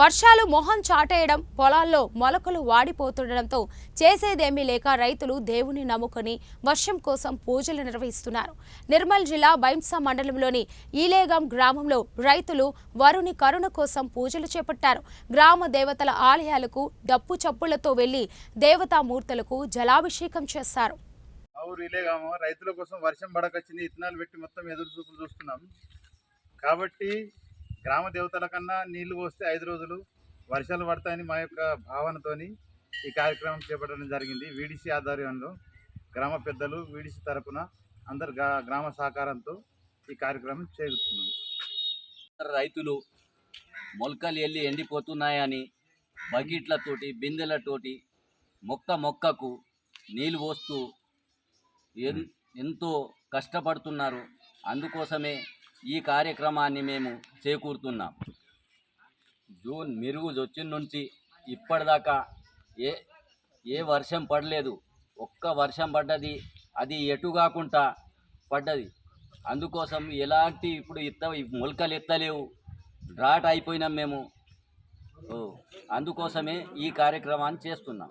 వర్షాలు మొహం చాటేయడం పొలాల్లో మొలకలు వాడిపోతుండడంతో చేసేదేమీ లేక రైతులు దేవుని నమ్ముకొని వర్షం కోసం పూజలు నిర్వహిస్తున్నారు. నిర్మల్ జిల్లా బైంసా మండలంలోని ఈలేగాం గ్రామంలో రైతులు వరుని కరుణ కోసం పూజలు చేపట్టారు. గ్రామ దేవతల ఆలయాలకు డప్పు చప్పులతో వెళ్ళి దేవతామూర్తులకు జలాభిషేకం చేశారు ఊరు ఇలేగాము రైతుల కోసం వర్షం పడకొచ్చింది. ఇత్తనాలు పెట్టి మొత్తం ఎదురు చూపులు చూస్తున్నాం. కాబట్టి గ్రామ దేవతల కన్నా నీళ్ళు పోస్తే ఐదు రోజులు వర్షాలు పడతాయని మా యొక్క భావనతోని ఈ కార్యక్రమం చేపట్టడం జరిగింది. వీడిసి ఆధ్వర్యంలో గ్రామ పెద్దలు వీడిసి తరపున అందరు గ్రా- గ్రామ సహకారంతో ఈ కార్యక్రమం చేస్తున్నాం రైతులు మొలకలు వెళ్ళి ఎండిపోతున్నాయని బకెట్లతోటి బిందెలతోటి మొక్క మొక్కకు నీళ్ళు పోస్తూ ఎన్- ఎంతో కష్టపడుతున్నారు. అందుకోసమే ఈ కార్యక్రమాన్ని మేము చేకూరుతున్నాం. జూన్ మెరుగు వచ్చిన నుంచి ఇప్పటిదాకా ఏ ఏ వర్షం పడలేదు. ఒక్క వర్షం పడ్డది అది ఎటు కాకుండా పడ్డది. అందుకోసం ఎలాంటి ఇప్పుడు ఇత్త మొలకలు ఎత్తలేవు. డ్రాట్ అయిపోయినాం మేము. ఓ, అందుకోసమే ఈ కార్యక్రమాన్ని చేస్తున్నాం.